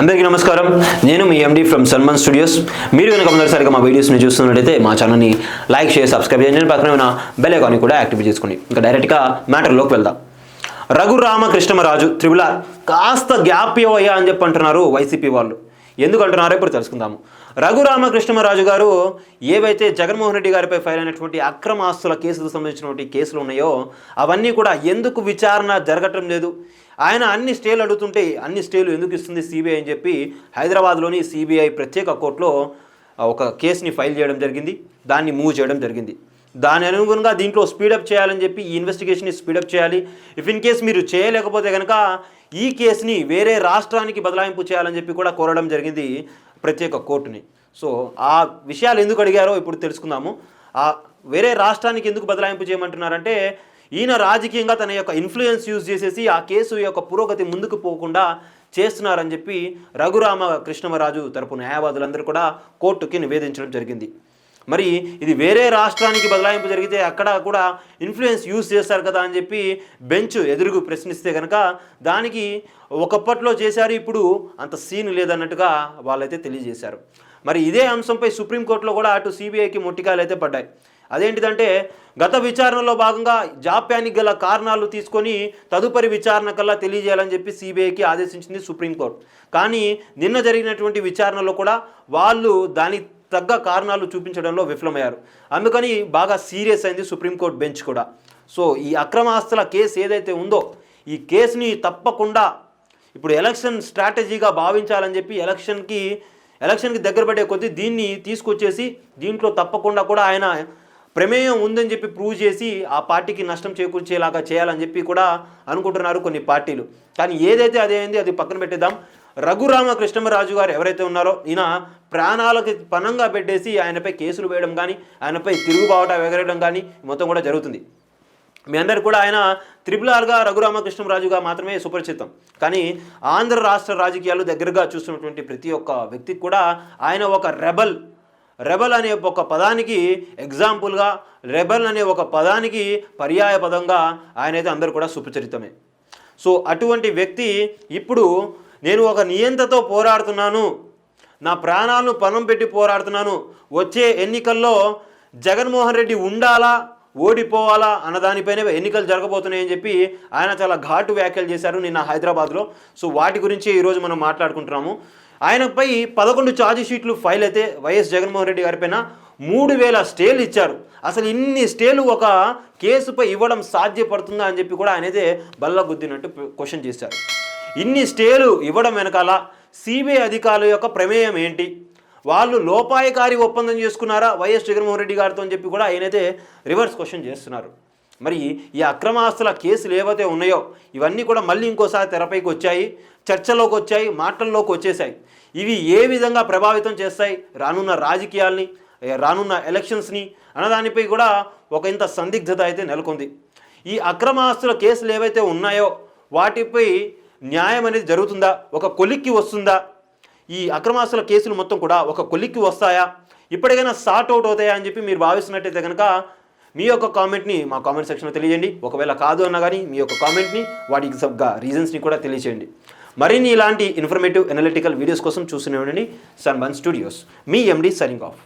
అందరికీ నమస్కారం. నేను మీ ఎండి ఫ్రమ్ సల్మాన్ స్టూడియోస్ మీరు కనుక మొదటిసారిగా మా వీడియోస్ని చూస్తున్నట్టయితే మా ఛానల్ని లైక్ షేర్ సబ్స్క్రైబ్ చేయండి. పక్కన ఉన్న బెల్ ఐకాన్ని కూడా యాక్టివేట్ చేసుకోండి. ఇంకా డైరెక్ట్గా మ్యాటర్లోకి వెళ్దాం. రఘురామకృష్ణమరాజు త్రిబులార్ కాస్త గ్యాప్ ఇవ్వయ్యా అని చెప్పి అంటున్నారు వైసీపీ వాళ్ళు. ఎందుకు అంటున్నారో ఇప్పుడు తెలుసుకుందాము. రఘురామకృష్ణమరాజు గారు ఏవైతే జగన్మోహన్ రెడ్డి గారిపై ఫైల్ అయినటువంటి అక్రమ ఆస్తుల కేసులకు సంబంధించినటువంటి కేసులు ఉన్నాయో అవన్నీ కూడా ఎందుకు విచారణ జరగటం లేదు? ఆయన అన్ని స్టేలు అడుగుతుంటే అన్ని స్టేలు ఎందుకు ఇస్తుంది సిబిఐ అని చెప్పి హైదరాబాద్లోని సిబిఐ ప్రత్యేక కోర్టులో ఒక కేసుని ఫైల్ చేయడం జరిగింది. దాన్ని మూవ్ చేయడం జరిగింది. దాని అనుగుణంగా దీంట్లో స్పీడప్ చేయాలని చెప్పి ఈ ఇన్వెస్టిగేషన్ని స్పీడప్ చేయాలి. ఇఫ్ ఇన్ కేస్ మీరు చేయలేకపోతే కనుక ఈ కేసుని వేరే రాష్ట్రానికి బదలాయింపు చేయాలని చెప్పి కూడా కోరడం జరిగింది ప్రత్యేక కోర్టుని. సో ఆ విషయాలు ఎందుకు అడిగారో ఇప్పుడు తెలుసుకుందాము. ఆ వేరే రాష్ట్రానికి ఎందుకు బదలాయింపు చేయమంటున్నారంటే ఈయన రాజకీయంగా తన యొక్క ఇన్ఫ్లుయెన్స్ యూజ్ చేసేసి ఆ కేసు యొక్క పురోగతి ముందుకు పోకుండా చేస్తున్నారని చెప్పి రఘురామ కృష్ణమరాజు తరపు న్యాయవాదులందరూ కూడా కోర్టుకి నివేదించడం జరిగింది. మరి ఇది వేరే రాష్ట్రానికి బదలాయింపు జరిగితే అక్కడ కూడా ఇన్ఫ్లుయెన్స్ యూజ్ చేస్తారు కదా అని చెప్పి బెంచ్ ఎదురుగు ప్రశ్నిస్తే కనుక దానికి ఒకప్పట్లో చేశారు ఇప్పుడు అంత సీన్ లేదన్నట్టుగా వాళ్ళైతే తెలియజేశారు. మరి ఇదే అంశంపై సుప్రీంకోర్టులో కూడా అటు సిబిఐకి మొట్టికాయలు అయితే పడ్డాయి. అదేంటిదంటే గత విచారణలో భాగంగా జాప్యానికి గల కారణాలు తీసుకొని తదుపరి విచారణ కల్లా తెలియజేయాలని చెప్పి సిబిఐకి ఆదేశించింది సుప్రీంకోర్టు కానీ నిన్న జరిగినటువంటి విచారణలో కూడా వాళ్ళు దాని తగ్గ కారణాలు చూపించడంలో విఫలమయ్యారు. అందుకని బాగా సీరియస్ అయింది సుప్రీంకోర్టు బెంచ్ కూడా. సో ఈ అక్రమ ఆస్తుల కేసు ఏదైతే ఉందో ఈ కేసుని తప్పకుండా ఇప్పుడు ఎలక్షన్ స్ట్రాటజీగా భావించాలని చెప్పి ఎలక్షన్కి ఎలక్షన్కి దగ్గర పడే కొద్దీ దీన్ని తీసుకొచ్చేసి దీంట్లో తప్పకుండా కూడా ఆయన ప్రమేయం ఉందని చెప్పి ప్రూవ్ చేసి ఆ పార్టీకి నష్టం చేకూర్చేలాగా చేయాలని చెప్పి కూడా అనుకుంటున్నారు కొన్ని పార్టీలు. కానీ ఏదైతే అదేంది అది పక్కన పెట్టేద్దాం. రఘురామకృష్ణమరాజు గారు ఎవరైతే ఉన్నారో ఈయన ప్రాణాలకి పనంగా పెట్టేసి ఆయనపై కేసులు వేయడం కానీ ఆయనపై తిరుగుబావట ఎగరడం కానీ మొత్తం కూడా జరుగుతుంది. మీ అందరు కూడా ఆయన త్రిపుల్ ఆర్గా రఘురామకృష్ణరాజుగా మాత్రమే సుపరిచితం. కానీ ఆంధ్ర రాష్ట్ర రాజకీయాలు దగ్గరగా చూస్తున్నటువంటి ప్రతి ఒక్క వ్యక్తికి కూడా ఆయన ఒక రెబల్ రెబల్ అనే ఒక పదానికి ఎగ్జాంపుల్గా రెబల్ అనే ఒక పదానికి పర్యాయ పదంగా ఆయన అయితే అందరూ కూడా సుపరిచితమే. సో అటువంటి వ్యక్తి ఇప్పుడు నేను ఒక నియంతతో పోరాడుతున్నాను. నా ప్రాణాలను పణం పెట్టి పోరాడుతున్నాను. వచ్చే ఎన్నికల్లో జగన్మోహన్ రెడ్డి ఉండాలా ఓడిపోవాలా అన్న దానిపైన ఎన్నికలు జరగబోతున్నాయని చెప్పి ఆయన చాలా ఘాటు వ్యాఖ్యలు చేశారు నిన్న హైదరాబాద్లో. సో వాటి గురించి ఈరోజు మనం మాట్లాడుకుంటున్నాము. ఆయనపై పదకొండు ఛార్జ్ షీట్లు ఫైల్ అయితే వైఎస్ జగన్మోహన్ రెడ్డి గారిపైన మూడు వేల స్టేలు ఇచ్చారు. అసలు ఇన్ని స్టేలు ఒక కేసుపై ఇవ్వడం సాధ్యపడుతుందా అని చెప్పి కూడా ఆయన అయితే బల్ల గుద్దినట్టు క్వశ్చన్ చేశారు. ఇన్ని స్టేలు ఇవ్వడం వెనకాల సిబిఐ అధికారుల యొక్క ప్రమేయం ఏంటి? వాళ్ళు లోపాయకారి ఒప్పందం చేసుకున్నారా? వైఎస్ జగన్మోహన్ రెడ్డి గారితో అని చెప్పి కూడా ఆయనైతే రివర్స్ క్వశ్చన్ చేస్తున్నారు. మరి ఈ అక్రమాస్తుల కేసులు ఏవైతే ఉన్నాయో ఇవన్నీ కూడా మళ్ళీ ఇంకోసారి తెరపైకి వచ్చాయి చర్చలోకి వచ్చాయి మాటల్లోకి వచ్చేసాయి ఇవి ఏ విధంగా ప్రభావితం చేస్తాయి? రానున్న రాజకీయాల్ని రానున్న ఎలక్షన్స్ని అన్నదానిపై కూడా ఒక ఇంత సందిగ్ధత అయితే నెలకొంది. ఈ అక్రమాస్తుల కేసులు ఏవైతే ఉన్నాయో వాటిపై న్యాయం అనేది జరుగుతుందా? ఒక కొలిక్కి వస్తుందా? ఈ అక్రమాస్తుల కేసులు మొత్తం కూడా ఒక కొలిక్కి వస్తాయా? ఇప్పటికైనా సార్ట్ అవుట్ అవుతాయా అని చెప్పి మీరు భావిస్తున్నట్టయితే కనుక మీ యొక్క కామెంట్ని మా కామెంట్ సెక్షన్లో తెలియజేయండి. ఒకవేళ కాదు అన్నా కానీ మీ యొక్క కామెంట్ని వాటికి సబ్గా రీజన్స్ని కూడా తెలియజేయండి మరిన్ని ఇలాంటి ఇన్ఫర్మేటివ్ ఎనలిటికల్ వీడియోస్ కోసం చూస్తూనే ఉండండి. సన్ వన్ స్టూడియోస్ మీ ఎండి సరింగ్ ఆఫ్